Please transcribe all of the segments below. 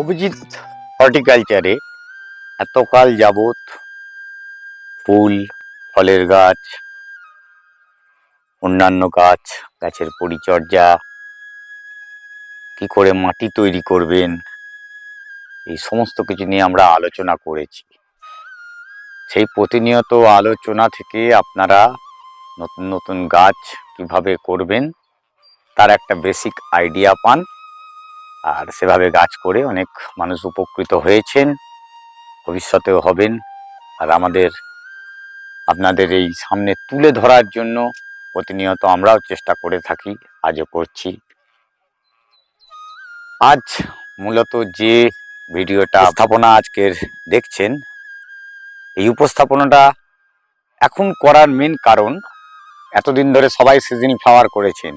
অভিজিৎ হর্টিকালচারে এতকাল যাবত ফুল, ফলের গাছ, অন্যান্য গাছ, গাছের পরিচর্যা, কি করে মাটি তৈরি করবেন, এই সমস্ত কিছু নিয়ে আমরা আলোচনা করেছি। সেই প্রতিনিয়ত আলোচনা থেকে আপনারা নতুন নতুন গাছ কীভাবে করবেন তার একটা বেসিক আইডিয়া পান। আর সেভাবে গাছ করে অনেক মানুষ উপকৃত হয়েছেন ভবিষ্যতেও হবেন। আর আমাদের আপনাদের এই সামনে তুলে ধরার জন্য প্রতিনিয়ত আমরাও চেষ্টা করে থাকি আজও করছি। আজ মূলত যে ভিডিওটা স্থাপনা আজকের দেখছেন এই উপস্থাপনাটা এখন করার মেন কারণ এতদিন ধরে সবাই সিজন ফ্লাওয়ার করেছেন।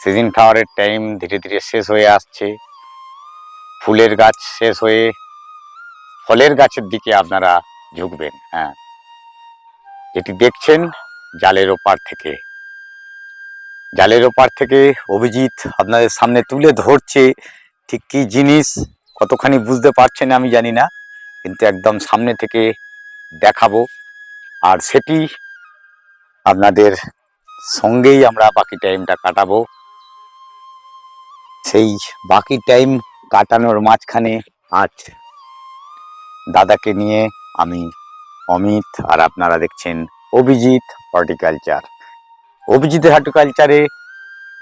সিজন ফ্লাওয়ারের টাইম ধীরে ধীরে শেষ হয়ে আসছে। ফুলের গাছ শেষ হয়ে ফলের গাছের দিকে আপনারা ঝুঁকবেন হ্যাঁ। যেটি দেখছেন, জালের ওপার থেকে। জালের ওপার থেকে অভিজিৎ আপনাদের সামনে তুলে ধরছে ঠিক কী জিনিস, কতখানি বুঝতে পারছেন আমি জানি না, কিন্তু একদম সামনে থেকে দেখাবো। আর সেটি আপনাদের সঙ্গেই আমরা বাকি টাইমটা কাটাবো। সেই বাকি টাইম কাটানোর মাঝখানে আজ দাদাকে নিয়ে আমি অমিত আর আপনারা দেখছেন অভিজিৎ হর্টিকালচার। অভিজিৎ হর্টিকালচারে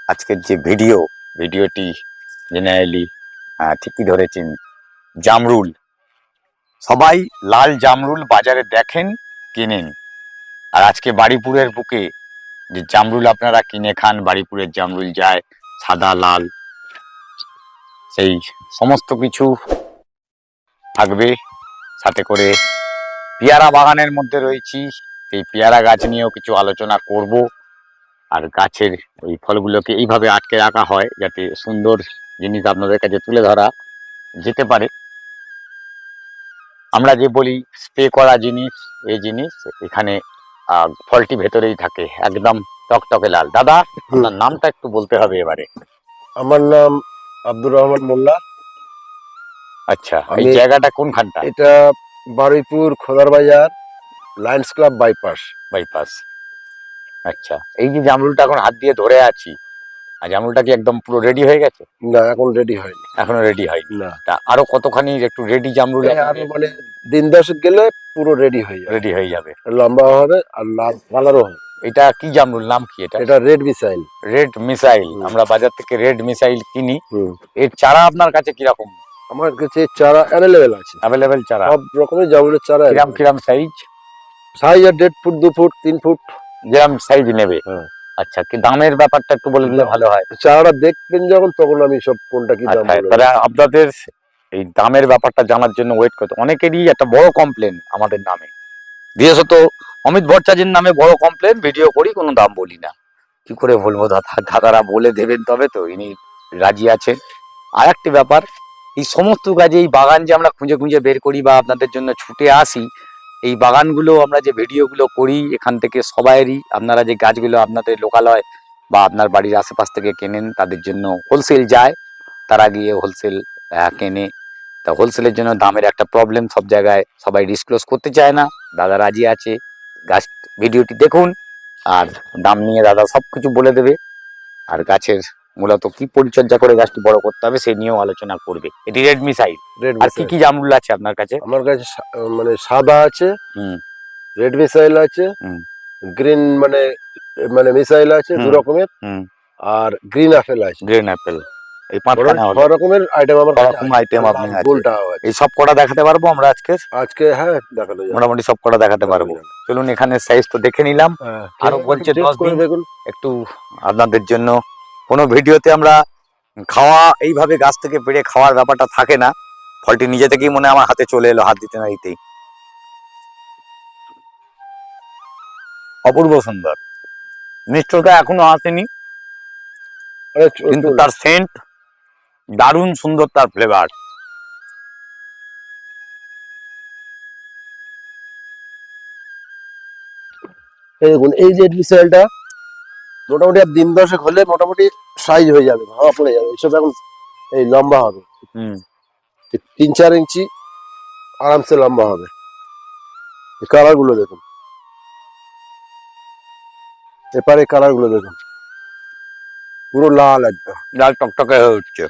আজকের যে ভিডিও, ভিডিওটি জেনারেলি ঠিকই ধরেছেন, জামরুল। সবাই লাল জামরুল বাজারে দেখেন, কেনেন। আর আজকে বাড়িপুরের বুকে যে জামরুল আপনারা কিনে খান, বাড়িপুরের জামরুল যায়, সাদা, লাল, সেই সমস্ত কিছু থাকবে। সাথে করে পেয়ারা বাগানের মধ্যে রয়েছি। সেই পেয়ারা গাছ নিয়েও কিছু আলোচনা করব। আর গাছের ওই ফলগুলোকে এইভাবে আটকে রাখা হয় যাতে সুন্দর জিনিস আপনাদের কাছে তুলে ধরা যেতে পারে। আমরা যে বলি স্প্রে করা জিনিস এই জিনিস, এখানে ফলটি ভেতরেই থাকে একদম টকটকে লাল। দাদা আপনার নামটা একটু বলতে হবে এবারে। আমার নাম আব্দুর রহমান মোল্লা। আচ্ছা এই জায়গাটা জায়গাটা কোনখানটা? এটা বারুইপুর খোদার বাজার লায়ন্স ক্লাব বাইপাস বাইপাস আচ্ছা এই যে জামরুলটা এখন হাত দিয়ে ধরে আছি আর জামরুলটা কি একদম পুরো রেডি হয়ে গেছে? না এখন রেডি হয়নি। এখনও রেডি হয়নি। না। তা আরও কতখানি একটু রেডি জামরুল আরও মানে দিন দশেক গেলে পুরো রেডি হয়ে যাবে। রেডি হয়ে যাবে। লম্বা হবে আর লাল কালারও হবে। এটা কি জামরুল? নাম কি এটা? এটা রেড মিসাইল রেড মিসাইল আমরা বাজার থেকে রেড মিসাইল কিনি। এর চারা আপনার কাছে কীরকম? আমার কাছে চারা অ্যাভেলেবেল আছে। অ্যাভেলেবেল চারা? সব রকমের জামুলের চারা কিরাম কিরাম সাইজ সাইজ আর দেড় ফুট দু ফুট তিন ফুট। যেরকম সাইজ নেবে। হ্যাঁ। আচ্ছা কি দামের ব্যাপারটা একটু বলে দিলে ভালো হয়? চারাটা দেখবেন যখন তখন আমি সব কোনটা কি দাম আচ্ছা তাহলে আপনাদের এই দামের ব্যাপারটা জানার জন্য ওয়েট করতে অনেকেরই একটা বড় কমপ্লেন আমাদের নামে। বিশেষত অমিত ভট্টাচার্যের নামে বড় কমপ্লেন ভিডিও করি কোনো দাম বলি না। কি করে বলব দাদা? দাদারা বলে দেবেন তবে তো ইনি রাজি আছেন। আর একটি ব্যাপার এই সমস্ত কাজে এই বাগান যে আমরা খুঁজে খুঁজে বের করি বা আপনাদের জন্য ছুটে আসি এই বাগানগুলো আমরা যে ভিডিওগুলো করি, এখান থেকে সবাইয়েরই, আপনারা যে গাছগুলো আপনাদের লোকালয় বা আপনার বাড়ির আশেপাশ থেকে কেনেন, তাদের জন্য হোলসেল যায়। তারা গিয়ে হোলসেল কেনে। তা হোলসেলের জন্য দামের একটা প্রবলেম সব জায়গায় সবাই ডিসক্লোজ করতে চায় না। দাদা রাজি আছে, গাছ, ভিডিওটি দেখুন। আর দাম নিয়ে দাদা সব কিছু বলে দেবে। আর গাছের মূলত কি পরিচর্যা করে গাছটি বড় করতে হবে সে নিয়েও আলোচনা করবে। এটি রেডমি সাইড আর কি কি জামরুল আছে আপনার কাছে? আমার কাছে মানে সাদা আছে হুম। রেড মিসাইল আছে হুম। গ্রিন মানে মানে মিসাইল আছে দু রকমের হুম। আর গ্রিন আপেল আছে। গ্রিন আপেল এই রকমের আইটেম আমার কাছে রকম আছে। আপনি আছে। এই সব কটা দেখাতে পারব আমরা আজকে? আজকে হ্যাঁ দেখানো মোটামুটি সব কটা দেখাতে পারব। চলুন এখানে সাইজ তো দেখে নিলাম। হ্যাঁ, আরও বলছে দশ দিন। একটু আপনাদের জন্য কোনো ভিডিওতে আমরা খাওয়া এইভাবে গাছ থেকে পেড়ে খাওয়ার ব্যাপারটা থাকে না। ফলটি নিজে থেকেই মনে আমার হাতে চলে এলো হাত দিতে না দিতেই। অপূর্ব সুন্দর। মিষ্টতা এখনও আসেনি। কিন্তু তার সেন্ট দারুণ সুন্দর তার ফ্লেভার এই দেখুন এই যে মিসাইলটা মোটামুটি আর দিন দশেক হলে মোটামুটি সাইজ হয়ে যাবে হাওয়া পড়ে যাবে এইসব এখন এই লম্বা হবে। হুম। তিন চার ইঞ্চি আরামসে লম্বা হবে। কালারগুলো দেখুন। এপারে কালারগুলো দেখুন। পুরো লাল একদম। লাল টকটকে হয়ে উঠছে।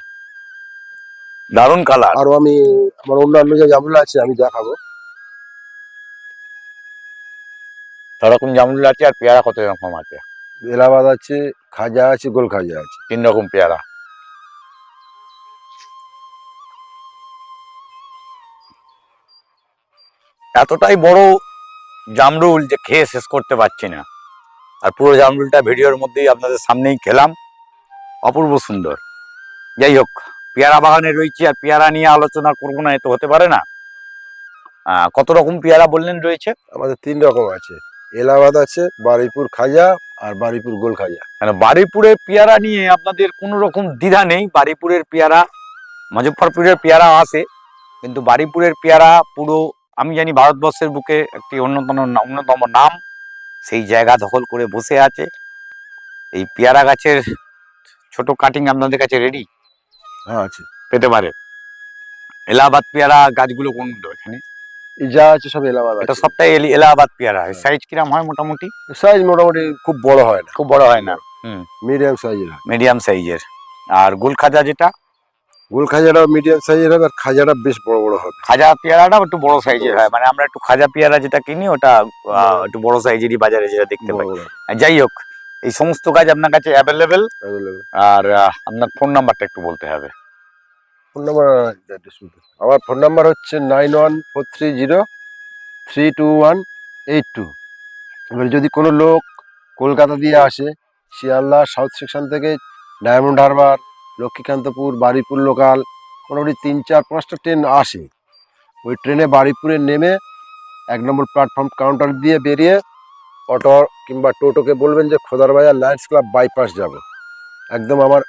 দারুণ কালার আরও আমি আমার অন্যান্য যে জামগুলো আছে আমি দেখাবো। রকম জামরুল আছে আর পেয়ারা কত রকম আছে? এলাহাবাদ আছে খাজা আছে গোল খাজা আছে। তিন রকম পেয়ারা। এতটাই বড় জামরুল যে খেয়ে শেষ করতে পারছি না। আর পুরো জামরুলটা ভিডিওর মধ্যেই আপনাদের সামনেই খেলাম। অপূর্ব সুন্দর। যাই হোক পেয়ারা বাগানে রয়েছে আর পেয়ারা নিয়ে আলোচনা করব না এ তো হতে পারে না। কত রকম পেয়ারা বললেন রয়েছে? আমাদের তিন রকম আছে। এলাহাবাদ আছে বারুইপুর খাজা আর বারুইপুর গোল খাজা মানে বারুইপুরের পেয়ারা নিয়ে আপনাদের কোনো রকম দ্বিধা নেই। বারুইপুরের পেয়ারা মুজফ্ফরপুরের পেয়ারা আসে কিন্তু বারুইপুরের পেয়ারা পুরো আমি জানি ভারতবর্ষের বুকে একটি অন্যতম অন্যতম নাম। সেই জায়গা দখল করে বসে আছে। এই পেয়ারা গাছের ছোট কাটিং আপনাদের কাছে রেডি হ্যাঁ আছে। পেতে পারে। এলাহাবাদ পেয়ারা গাছগুলো কোন এখানে? যা আছে সব এলাহাবাদ এটা সবটাই এলি- এলাহাবাদ পেয়ারা। সাইজ কিরাম হয় মোটামুটি? সাইজ মোটামুটি খুব বড় হয় না। খুব বড় হয় না। মিডিয়াম সাইজের মিডিয়াম সাইজের। আর গোলখাজা যেটা? গোল খাজাটা মিডিয়াম সাইজের হবে আর খাজাটা বেশ বড় বড় হবে। খাজা পেয়ারাটা একটু বড় সাইজের হয়। মানে আমরা একটু খাজা পেয়ারা যেটা কিনি ওটা একটু বড় সাইজেরই বাজারে যেটা দেখতে পাই। বড়। যাই হোক এই সমস্ত কাজ আপনার কাছে অ্যাভেলেবেল আর আপনার ফোন নাম্বারটা একটু বলতে হবে। ফোন নাম্বার আমার ফোন নাম্বার হচ্ছে nine one four three zero three two one eight two এবার যদি কোনো লোক কলকাতা দিয়ে আসে, শিয়ালদা সাউথ সেকশন থেকে Diamond Harbour Lakshmikantapur Baruipur local মোটামুটি তিন, চার, পাঁচটা ট্রেন আসে। ওই ট্রেনে বারুইপুরে নেমে এক নম্বর প্ল্যাটফর্ম কাউন্টার দিয়ে বেরিয়ে অটো কিংবা টোটোকে বলবেন যে, খোদারবাজার লায়ন্স ক্লাব বাইপাস যাব। একদম আমার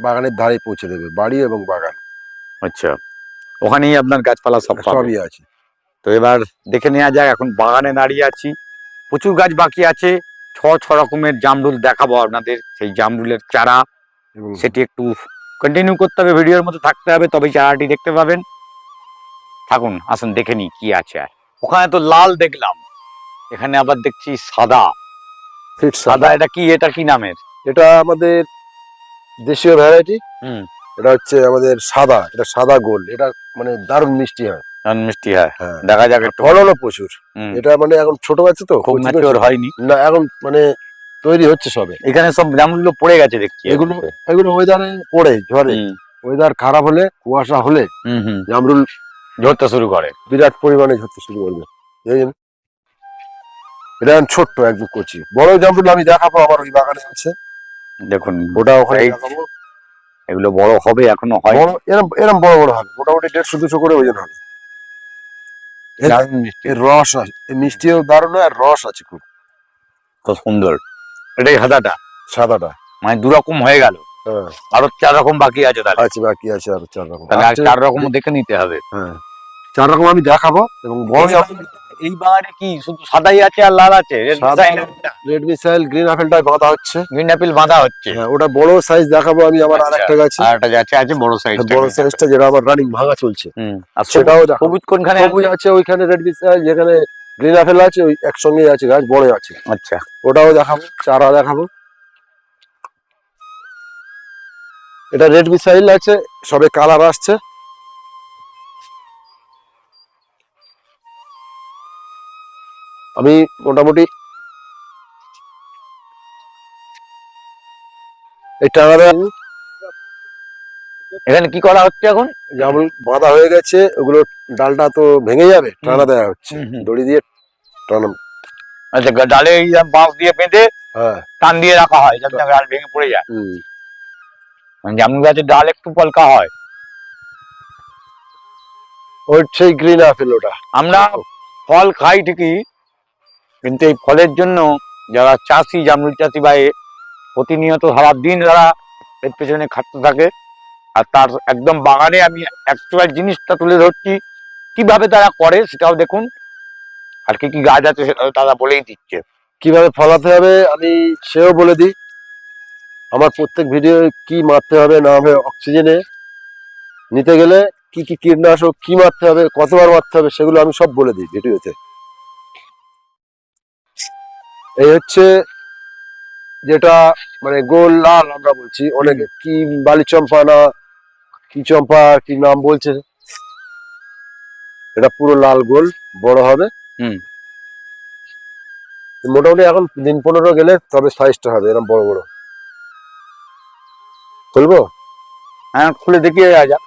বাগানের ধারে পৌঁছে দেবে, বাড়ি এবং বাগান। আচ্ছা। ওখানেই আপনার গাছপালা সব সবই আছে। তো এবার দেখে নেওয়া যাক এখন বাগানে দাঁড়িয়ে আছি। প্রচুর গাছ বাকি আছে। ছ ছ রকমের জামরুল দেখাবো আপনাদের। সেই জামরুলের চারা সেটি একটু কন্টিনিউ করতে হবে ভিডিওর মতো থাকতে হবে তবেই চারাটি দেখতে পাবেন। থাকুন আসুন দেখে নিই কি আছে আর। ওখানে তো লাল দেখলাম। এখানে আবার দেখছি সাদা। সাদা এটা কি? এটা কি নামের? এটা আমাদের দেশীয় ভ্যারাইটি। হুম। এটা হচ্ছে আমাদের সাদা এটা সাদা গোল এটা মানে দারুণ মিষ্টি হয়। মিষ্টি হয়। হ্যাঁ। দেখা যাক ফলনও প্রচুর। এটা মানে এখন ছোট আছে তো খুব ম্যাচিওর হয়নি। না এখন মানে তৈরি হচ্ছে সবে। এখানে সব পড়ে গেছে দেখছি। এগুলো এগুলো ওয়েদারে পড়ে ওয়েদার খারাপ হলে কুয়াশা হলে জামরুল ঝরতে শুরু করে। বিরাট পরিমাণে ঝরতে শুরু করবে? এটা এখন ছোট্ট একদম কচি। বড় জামরুল আমি দেখাবো আমার ওই বাগানে আছে। দেখুন ওটা ওখানে দেখাবো। এগুলো বড় হবে এখনও হয় এরম এরম বড় বড় হবে। মোটামুটি দেড়শো দুশো করে ওজন হবে। এর- রস আছে। মিষ্টিও দারুণ আর রস আছে খুব। খুব সুন্দর। এটাই সাদাটা। সাদাটা। মানে দু রকম হয়ে গেল। হ্যাঁ। আরও চার রকম বাকি আছে তাহলে। আছে বাকি আছে আর চার রকম। চার রকম দেখে নিতে হবে। হ্যাঁ। চার রকম আমি দেখাবো এবং বড় এই বাগানে কি শুধু সাদাই আছে আর লাল আছে। রেড মিসাইল গ্রিন আপেলটাই বাঁধা হচ্ছে। গ্রিন অ্যাপেল বাঁধা হচ্ছে। হ্যাঁ ওটা বড় সাইজ দেখাবো আমি আমার আচ্ছা। আরেকটা গাছে। আর একটা যাচ্ছে আছে বড় সাইজ বড় সাইজটা যেটা আমার রানিং ভাঙা চলছে। আর সেটাও সবুজ কোনখানে সবুজ আছে? ওইখানে রেড মিসাইল যেখানে গ্রিন আপেল আছে ওই একসঙ্গেই আছে গাছ বড় আছে। আচ্ছা। ওটাও দেখাবো চারা দেখাবো। এটা রেড মিসাইল আছে সবে কালার আসছে। আমি মোটামুটি এই এখানে কি করা হচ্ছে এখন? যেমন বাঁধা হয়ে গেছে ওগুলো ডালটা তো ভেঙে যাবে টানা দেওয়া হচ্ছে। দড়ি দিয়ে টানা। আচ্ছা ডালে বাঁশ দিয়ে বেঁধে হ্যাঁ। টান দিয়ে রাখা হয় যাতে ডাল ভেঙে পড়ে যায়। হুম। মানে গাছের ডাল একটু পলকা হয়। ওই সেই গ্রিন আপেল ওটা। আমরা ফল খাই ঠিকই কিন্তু এই ফলের জন্য যারা চাষি, জামরুল চাষি বা প্রতিনিয়ত সারা দিন তারা এর পেছনে খাটতে থাকে, আর তার একদম বাগানে আমি অ্যাকচুয়াল জিনিসটা তুলে ধরছি, কীভাবে তারা করে সেটাও দেখুন, আর কি কি গাছ আছে সেটাও তারা বলেই দিচ্ছে। কীভাবে ফলাতে হবে আমি সেও বলে দিই। আমার প্রত্যেক ভিডিও কি মারতে হবে না হবে অক্সিজেনে নিতে গেলে কি কি কীটনাশক কি মারতে হবে, কতবার মারতে হবে সেগুলো আমি সব বলে দিই ভিডিওতে এই হচ্ছে যেটা মানে গোল লাল আমরা বলছি অনেকে। কি বালি চম্পা না কি চম্পা কি নাম বলছে? এটা পুরো লাল গোল বড় হবে। হুম। মোটামুটি এখন দিন পনেরো গেলে তবে সাইজটা হবে এরকম বড় বড়। খুলবো? হ্যাঁ খুলে দেখিয়ে যা।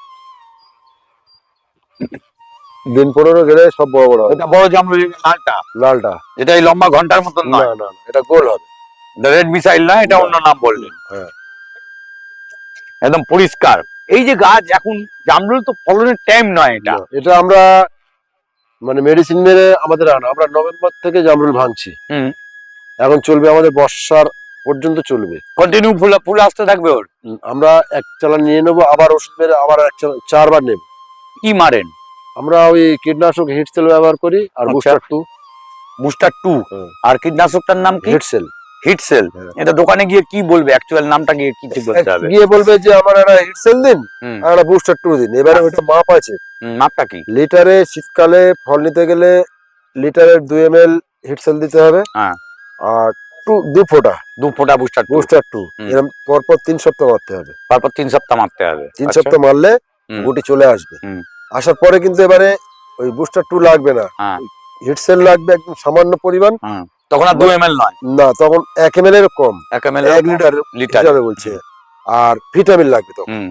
দিন পনেরো গেলে সব বড় বড় এটা বড় জামরুল লালটা? লালটা। যেটা এই লম্বা ঘণ্টার মতন না নয় না এটা গোল হবে। রেড মিসাইল না এটা অন্য নাম বললেন। হ্যাঁ। একদম পরিষ্কার। এই যে গাছ এখন জামরুল তো ফলনের টাইম নয় এটা। এটা আমরা মানে মেডিসিন মেরে আমাদের আনা। আমরা নভেম্বর থেকে জামরুল ভাঙছি। হুম। এখন চলবে আমাদের বর্ষার পর্যন্ত চলবে। কন্টিনিউ ফুল ফুল আসতে থাকবে ওর? আমরা এক চালান নিয়ে নেব আবার ওষুধ মেরে আবার এক চালান চারবার নেব। কি মারেন? আমরা ওই কীটনাশক হিটসেল ব্যবহার করি আর আচ্ছা। বুস্টার টু বুস্টার টু আর কীটনাশকটার নাম কি? হিটসেল হিটসেল হ্যাঁ। এটা দোকানে গিয়ে কি বলবে? অ্যাকচুয়াল নামটা গিয়ে কি বলতে হবে? গিয়ে বলবে যে আমার একটা হিটসেল দিন আর একটা বুস্টার টু দিন। এবারে ওইটা মাপ আছে। মাপটা কি? লিটারে শীতকালে ফল নিতে গেলে লিটারের দুই এম এল হিটসেল দিতে হবে। হ্যাঁ। আর টু দু ফোঁটা। দু ফোঁটা বুস্টার বুস্টার টু। এরকম পরপর তিন সপ্তাহ মারতে হবে। তারপর তিন সপ্তাহ মারতে হবে। তিন আচ্ছা। সপ্তাহ মারলে। গুটি চলে আসবে। আসার পরে কিন্তু এবারে ওই বুস্টার টু লাগবে না। হ্যাঁ। হিটসেল লাগবে একদম সামান্য পরিমাণ। তখন আর দু এম এল নয়। না তখন এক এম এর কম। এক এম এক লিটার। লিটার বলছে। আর ভিটামিন লাগবে তখন।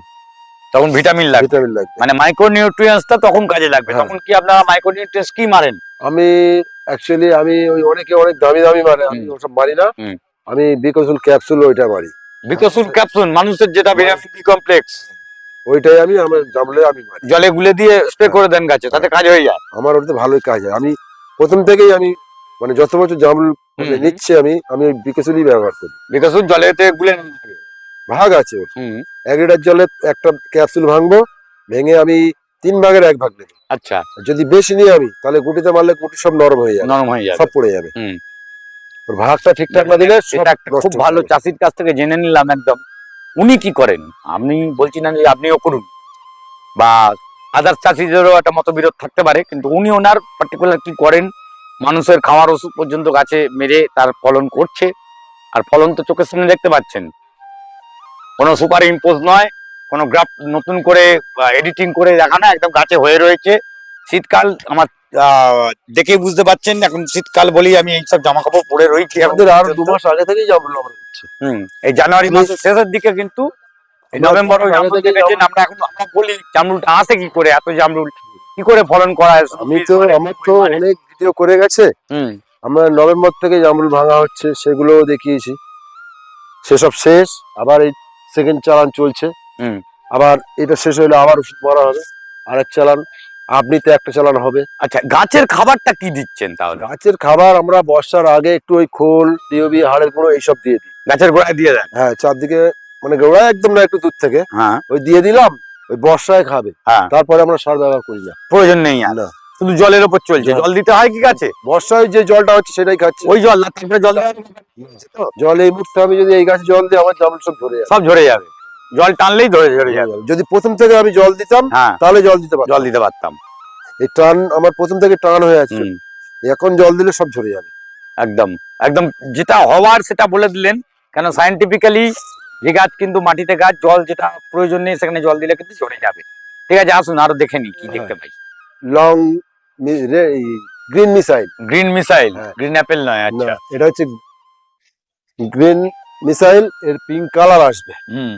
তখন ভিটামিন লাগবে। ভিটামিন লাগবে। মানে মাইক্রো মাইক্রোনিউট্রিয়েন্টসটা তখন কাজে লাগবে। হ্যাঁ। তখন কি আপনারা মাইক্রোনিউট্রিয়েন্টস কি মারেন? আমি অ্যাকচুয়ালি আমি ওই অনেকে অনেক দামি দামি মারে। আমি। ওসব মারি না। আমি বিকসুল ক্যাপসুল ওইটা মারি। বিকসুল ক্যাপসুল মানুষের যেটা ভিটামিন বি কমপ্লেক্স ওইটাই আমি আমার জামলে আমি মারি। জলে গুলে দিয়ে স্প্রে করে দেন গাছে তাতে কাজ হয়ে যায়। আমার ওটাতে ভালোই কাজ হয়। আমি প্রথম থেকেই আমি মানে যত বছর জামরুল হুম। নিচ্ছি আমি আমি ওই বিকসুলই ব্যবহার করি। বিকসুল জলেতে গুলে ভাগ আছে এক লিটার জলে একটা ক্যাপসুল ভাঙবো ভেঙে আমি তিন ভাগের এক ভাগ নেব। আচ্ছা। যদি বেশি নিই আমি তাহলে গুটিতে মারলে গুটি সব নরম হয়ে যাবে। নরম হয়ে যাবে। সব পড়ে যাবে। ভাগটা ঠিকঠাক না দিলে খুব ভালো চাষির কাছ থেকে জেনে নিলাম একদম। উনি কি করেন? আপনি বলছি না যে আপনিও করুন। বা আদার চাষিদেরও একটা মতবিরোধ থাকতে পারে, কিন্তু উনি ওনার পার্টিকুলার কি করেন? মানুষের খাওয়ার ওষুধ পর্যন্ত গাছে মেরে তার ফলন করছে। আর ফলন তো চোখের সামনে দেখতে পাচ্ছেন। কোনো সুপার ইম্পোজ নয়, কোনো গ্রাফ নতুন করে এডিটিং করে দেখা না একদম গাছে হয়ে রয়েছে। শীতকাল আমার আহ, দেখেই বুঝতে পাচ্ছেন এখন শীতকাল বলেই আমি এইসব জামা কাপড় পরে রয়েছি আমাদের আর দু মাস আগে থেকেই হচ্ছে হুম এই জানুয়ারি মাসের শেষের দিকে কিন্তু এই নভেম্বর আমরা এখন আমরা বলি জামরুলটা আসে কি করে এত জামরুল কি করে ফলন করা আমি তো আমার তো অনেক ভিডিও করে গেছে। হুম। আমরা নভেম্বর থেকে জামরুল ভাঙা হচ্ছে সেগুলো দেখিয়েছি। সেসব শেষ আবার এই সেকেন্ড চালান চলছে। হুম। আবার এটা শেষ হলে আবার ওষুধ মারা হবে। আরেক চালান আপনিতে একটা চালানো হবে। আচ্ছা গাছের খাবারটা কি দিচ্ছেন তাহলে? গাছের খাবার আমরা বর্ষার আগে একটু ওই খোল ডিওবি হাড়ের গুঁড়ো এইসব দিয়ে দিই। গাছের গোড়ায় দিয়ে দেন? হ্যাঁ চারদিকে মানে গোড়ায় একদম না একটু দূর থেকে। হ্যাঁ। ওই দিয়ে দিলাম ওই বর্ষায় খাবে। হ্যাঁ। তারপরে আমরা সার ব্যবহার করি না। প্রয়োজন নেই না। শুধু জলের উপর চলছে। জল দিতে হয় কি গাছে? বর্ষায় যে জলটা হচ্ছে সেটাই খাচ্ছে। ওই জল না তারপরে জল জল এই মুহূর্তে আমি যদি এই গাছে জল দিই আমার জল সব ধরে যাবে। সব ঝরে যাবে। জল টানলেই ধরে ঝরে যাবে। যদি প্রথম থেকে আমি জল দিতাম হ্যাঁ। তাহলে জল দিতে পারতাম। জল দিতে পারতাম। এই টান আমার প্রথম থেকে টান হয়ে আছে এখন জল দিলে সব ঝরে যাবে। একদম। একদম যেটা হওয়ার সেটা বলে দিলেন। কেন সায়েন্টিফিক্যালি যে গাছ কিন্তু মাটিতে গাছ জল যেটা প্রয়োজন নেই সেখানে জল দিলে কিন্তু ঝরে যাবে। ঠিক আছে আসুন আরও দেখে নি কি দেখতে পাই। Long green missile. Green missile. হ্যাঁ। গ্রিন অ্যাপেল নয় আচ্ছা। এটা হচ্ছে গ্রিন মিসাইল এর পিঙ্ক কালার আসবে। হুম।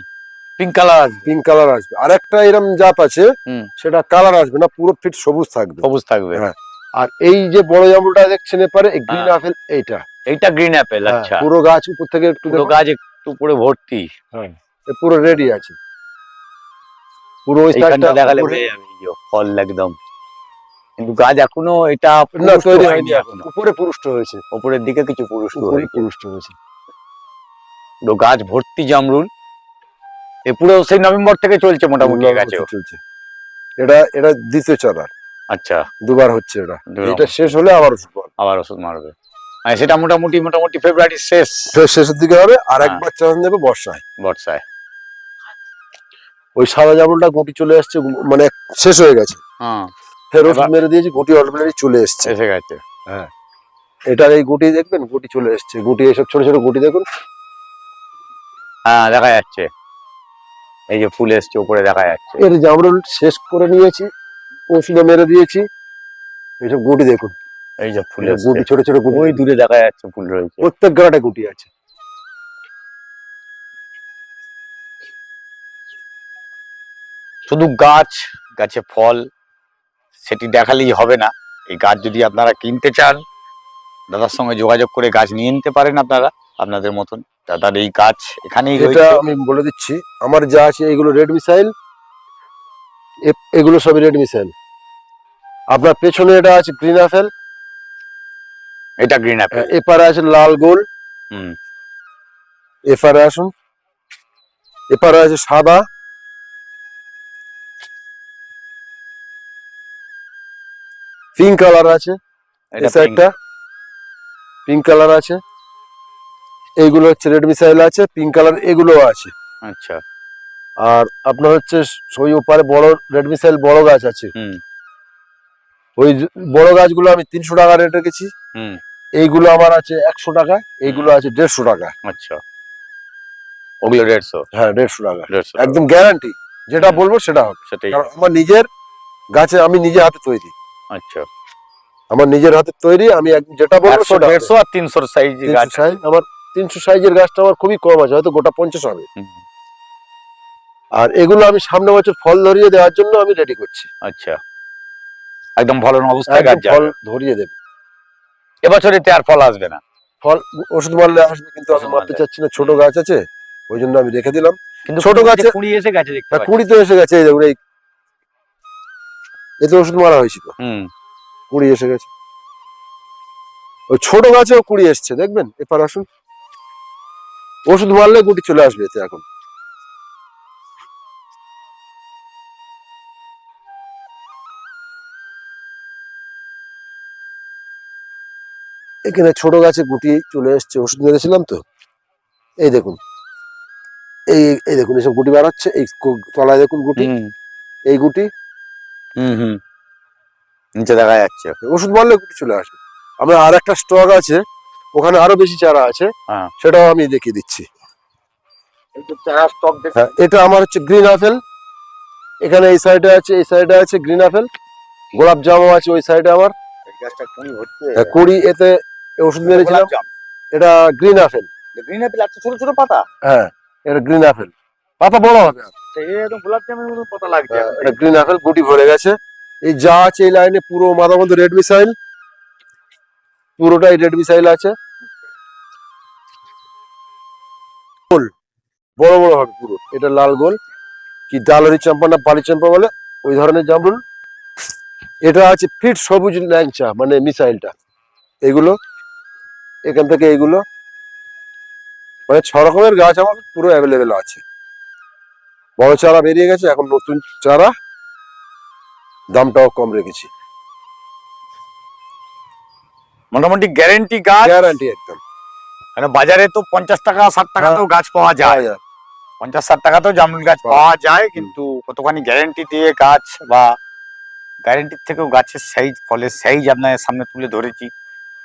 পিঙ্ক কালার আসবে। পিঙ্ক কালার আসবে। আর একটা এরম জাত আছে। সেটা কালার আসবে না পুরো ফিট সবুজ থাকবে। সবুজ থাকবে। হ্যাঁ। আর এই যে বড় জামরুলটা দেখছেন এপারে গ্রিন হ্যাঁ। আপেল এইটা। এইটা গ্রিন হ্যাঁ, আচ্ছা। পুরো গাছ উপর থেকে একটু গাছ একটু পুরো ভর্তি। এ পুরো রেডি আছে। পুরো ওই সাইডটা দেখালে ফল একদম। কিন্তু গাছ এখনও এটা না তৈরি হয়নি হয়নি এখনও। উপরে পুরুষ্ট হয়েছে। উপরের দিকে কিছু পুরুষ্ট পুরুষ্ট হয়েছে। গাছ ভর্তি জামরুল। এ পুরো সেই নভেম্বর থেকে চলছে মোটামুটি এ গাছেও। চলছে। এটা এটা দ্বিতীয় চারা আচ্ছা। দুবার হচ্ছে এটা। এটা শেষ হলে আবার ওষুধ। আবার ওষুধ মারবে। মানে সেটা মোটামুটি মোটামুটি ফেব্রুয়ারির শেষ। শেষের দিকে হবে আর হ্যাঁ। একবার চাষ নেবে বর্ষায়। বর্ষায়। ওই সাদা জামরুলটা গুটি চলে আসছে মানে শেষ হয়ে গেছে। হ্যাঁ। ফের ওষুধ মেরে দিয়েছি গুটি অলরেডি চলে এসছে। এসে গেছে। এটার এই গুটি দেখবেন? গুটি চলে এসছে। গুটি এসব ছোট ছোট গুটি দেখুন। হ্যাঁ দেখা যাচ্ছে। এই যে ফুল এসছে উপরে দেখা যাচ্ছে। এর জামরুল শেষ করে নিয়েছি ওষুধও মেরে দিয়েছি। এইসব গুটি দেখুন। এই যে ফুল গুটি ছোট ছোট গুটি। ওই দূরে দেখা যাচ্ছে ফুল রয়েছে। প্রত্যেক গাড়াটা গুটি আছে। শুধু গাছ গাছে ফল সেটি দেখালেই হবে না। এই গাছ যদি আপনারা কিনতে চান দাদার সঙ্গে যোগাযোগ করে গাছ নিয়ে নিতে পারেন আপনারা। আপনাদের মতন দাদার এই গাছ এখানেই এটা আমি বলে দিচ্ছি আমার যা আছে এগুলো রেড মিসাইল এগুলো সবই রেড মিসাইল। আপনার পেছনে এটা আছে গ্রিন আপেল এটা গ্রিন অ্যাপেল। এপারে আছে লাল গোল হুম। এপারে আসুন। এপারে আছে সাদা। পিঙ্ক কালার আছে। এটা পিঙ্ক কালার আছে। এইগুলো হচ্ছে রেড মিসাইল আছে পিঙ্ক কালার এগুলো আছে। আচ্ছা। আর আপনার হচ্ছে ওই ওপারে বড় রেড মিসাইল বড় গাছ আছে। হুম। ওই বড় গাছগুলো আমি তিনশো টাকা রেট রেখেছি। হুম। এইগুলো আমার আছে একশো টাকা এইগুলো আছে দেড়শো টাকা। আচ্ছা। ওগুলো দেড়শো? হ্যাঁ দেড়শো টাকা। দেড়শো একদম গ্যারান্টি যেটা বলব সেটা হবে। সেটাই। কারণ আমার নিজের গাছে আমি নিজে হাতে তৈরি। আচ্ছা। আমার নিজের হাতে তৈরি আমি যেটা বলব সেটা দেড়শো আর তিনশোর সাইজ গাছ আমার তিনশো সাইজের গাছটা আমার খুবই কম আছে হয়তো গোটা পঞ্চাশ হবে। আর এগুলো আমি সামনে বছর ফল ধরিয়ে দেওয়ার জন্য আমি রেডি করছি। আচ্ছা। একদম ভালো অবস্থায় গাছ ফল ধরিয়ে দেবে। এবছর এতে আর ফল আসবে না। ফল ওষুধ মারলে আসবে কিন্তু আমি মারতে চাচ্ছি না ছোট গাছ আছে ওই জন্য আমি রেখে দিলাম। কিন্তু ছোট গাছে কুড়ি এসে গেছে। কুড়ি তো এসে গেছে এই দেখুন এই এতে ওষুধ মারা হয়েছিল হুম। কুড়ি এসে গেছে। ওই ছোট গাছেও কুড়ি এসছে দেখবেন? এবার আসুন। ওষুধ মারলে গুটি চলে আসবে এতে এখন। এখানে ছোট গাছে গুটি চলে এসছে ওষুধ মেরেছিলাম তো। এই দেখুন। এই এই দেখুন এসব গুটি বাড়াচ্ছে এই তলায় দেখুন গুটি। এই গুটি। হুম হুম। নিচে দেখা যাচ্ছে। ওষুধ মারলে গুটি চলে আসবে আমরা আর একটা স্টক আছে ওখানে আরও বেশি চারা আছে। হ্যাঁ। সেটাও আমি দেখিয়ে দিচ্ছি। হ্যাঁ এটা আমার হচ্ছে গ্রিন আপেল এখানে এই সাইডে আছে এই সাইডে আছে গ্রিন আপেল গোলাপ জামও আছে ওই সাইডে আমার। হ্যাঁ, কুড়ি এতে ওষুধ মেরেছিলাম। এটা গ্রিন আপেল গ্রিন অ্যাপেল এত ছোট ছোট পাতা? হ্যাঁ এটা গ্রিন আপেল পাতা বড় হবে। আর। একদম গোলাপ জামের মতো পাতা লাগছে। এটা গ্রিন আপেল গুটি ভরে গেছে। এই যা আছে এই লাইনে পুরো মাথা মধ্যে রেড মিসাইল। পুরোটাই রেড মিসাইল আছে। গোল। বড় বড় হবে পুরো। এটা লাল গোল। কি ডালরি চাম্পা না পালি চাম্পা বলে? ওই ধরনের জামরুল। এটা আছে ফিট সবুজ ল্যাংচা মানে মিসাইলটা। এগুলো, এখান থেকে এগুলো। মানে ছ রকমের গাছ আমার পুরো অ্যাভেলেবেল আছে। বড় চারা বেরিয়ে গেছে, এখন নতুন চারা দামটাও কম রেখেছি। মোটামুটি গ্যারেন্টি গাছ। গ্যারান্টি একদম। মানে বাজারে তো পঞ্চাশ টাকা ষাট টাকাতেও গাছ পাওয়া যায়। পঞ্চাশ ষাট টাকাতেও জামরুল গাছ পাওয়া যায়। কিন্তু কতখানি গ্যারেন্টি দিয়ে গাছ বা গ্যারেন্টির থেকেও গাছের সাইজ ফলের সাইজ আপনাদের সামনে তুলে ধরেছি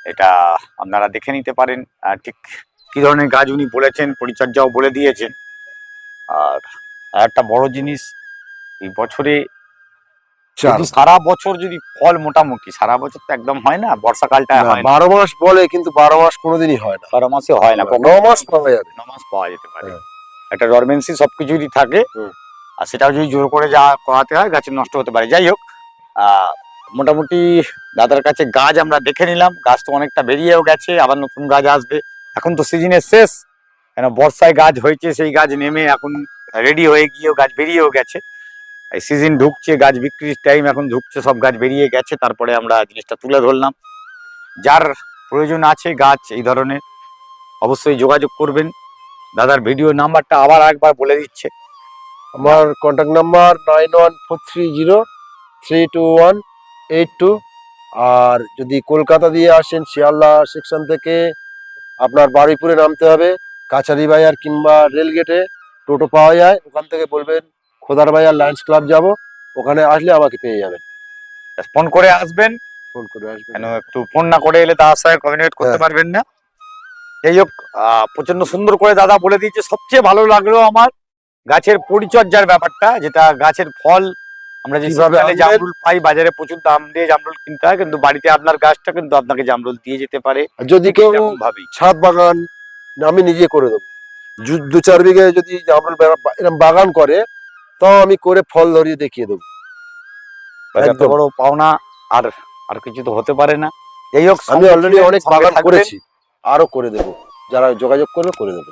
এটা আপনারা দেখে নিতে পারেন। ঠিক কি ধরনের গাছ উনি বলেছেন পরিচর্যাও বলে দিয়েছেন। আর আর একটা বড় জিনিস এই বছরে যদি সারা বছর যদি ফল মোটামুটি সারা বছর তো একদম হয় না বর্ষাকালটা হয় বারো মাস বলে কিন্তু বারো মাস কোনোদিনই হয় না। বারো মাসে হয় না ন মাস পাওয়া যাবে। ন মাস পাওয়া যেতে পারে। হ্যাঁ। একটা ডরমেন্সি সবকিছুরই থাকে আর সেটাও যদি জোর করে যা করাতে হয় গাছের নষ্ট হতে পারে। যাই হোক আহ, মোটামুটি দাদার কাছে গাছ আমরা দেখে নিলাম। গাছ তো অনেকটা বেরিয়েও গেছে আবার নতুন গাছ আসবে। এখন তো সিজনের শেষ। কেন বর্ষায় গাছ হয়েছে সেই গাছ নেমে এখন রেডি হয়ে গিয়েও গাছ বেরিয়েও গেছে। এই সিজন ঢুকছে, গাছ বিক্রির টাইম এখন ঢুকছে, সব গাছ বেরিয়ে গেছে, তারপরে আমরা জিনিসটা তুলে ধরলাম। যার প্রয়োজন আছে গাছ এই ধরনের, অবশ্যই যোগাযোগ করবেন। দাদার ভিডিও নাম্বারটা আবার একবার বলে দিচ্ছে। আমার contact number nine one four three zero three two one eight two আর যদি কলকাতা দিয়ে আসেন, শিয়ালদা সেকশন থেকে আপনার বারুইপুরে নামতে হবে। কাছারি বাজার কিংবা রেলগেটে টোটো পাওয়া যায়, ওখান থেকে বলবেন খোদার বাজার লায়ন্স ক্লাব যাব ওখানে আসলে আমাকে পেয়ে যাবেন। ফোন করে আসবেন। ফোন করে আসবেন। কেন একটু ফোন না করে এলে তার সঙ্গে কমিউনিকেট করতে হ্যাঁ। পারবেন না। যাই হোক প্রচণ্ড সুন্দর করে দাদা বলে দিয়েছে সবচেয়ে ভালো লাগল আমার গাছের পরিচর্যার ব্যাপারটা যেটা গাছের ফল আমরা যে কীভাবে শীতকালে আনবেন? জামরুল পাই বাজারে প্রচুর দাম দিয়ে জামরুল কিনতে হয় কিন্তু বাড়িতে আপনার গাছটা কিন্তু আপনাকে জামরুল দিয়ে যেতে পারে। যদি কেউ ভাবি। ছাদ বাগান আমি নিজে করে দেবো। দু- চার বিঘে যদি জামরুল এরকম বাগান করে তাও আমি করে ফল ধরিয়ে দেখিয়ে দেবো। এত বড় পাওনা আর আর কিছু তো হতে পারে না। যাই হোক আমি অলরেডি অনেক বাগান করেছি আরও করে দেব। যারা যোগাযোগ করবে করে দেব।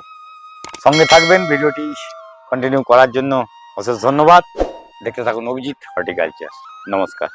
সঙ্গে থাকবেন ভিডিওটি কন্টিনিউ করার জন্য অশেষ ধন্যবাদ। দেখতে থাকুন অভিজিৎ হর্টিকালচার। নমস্কার।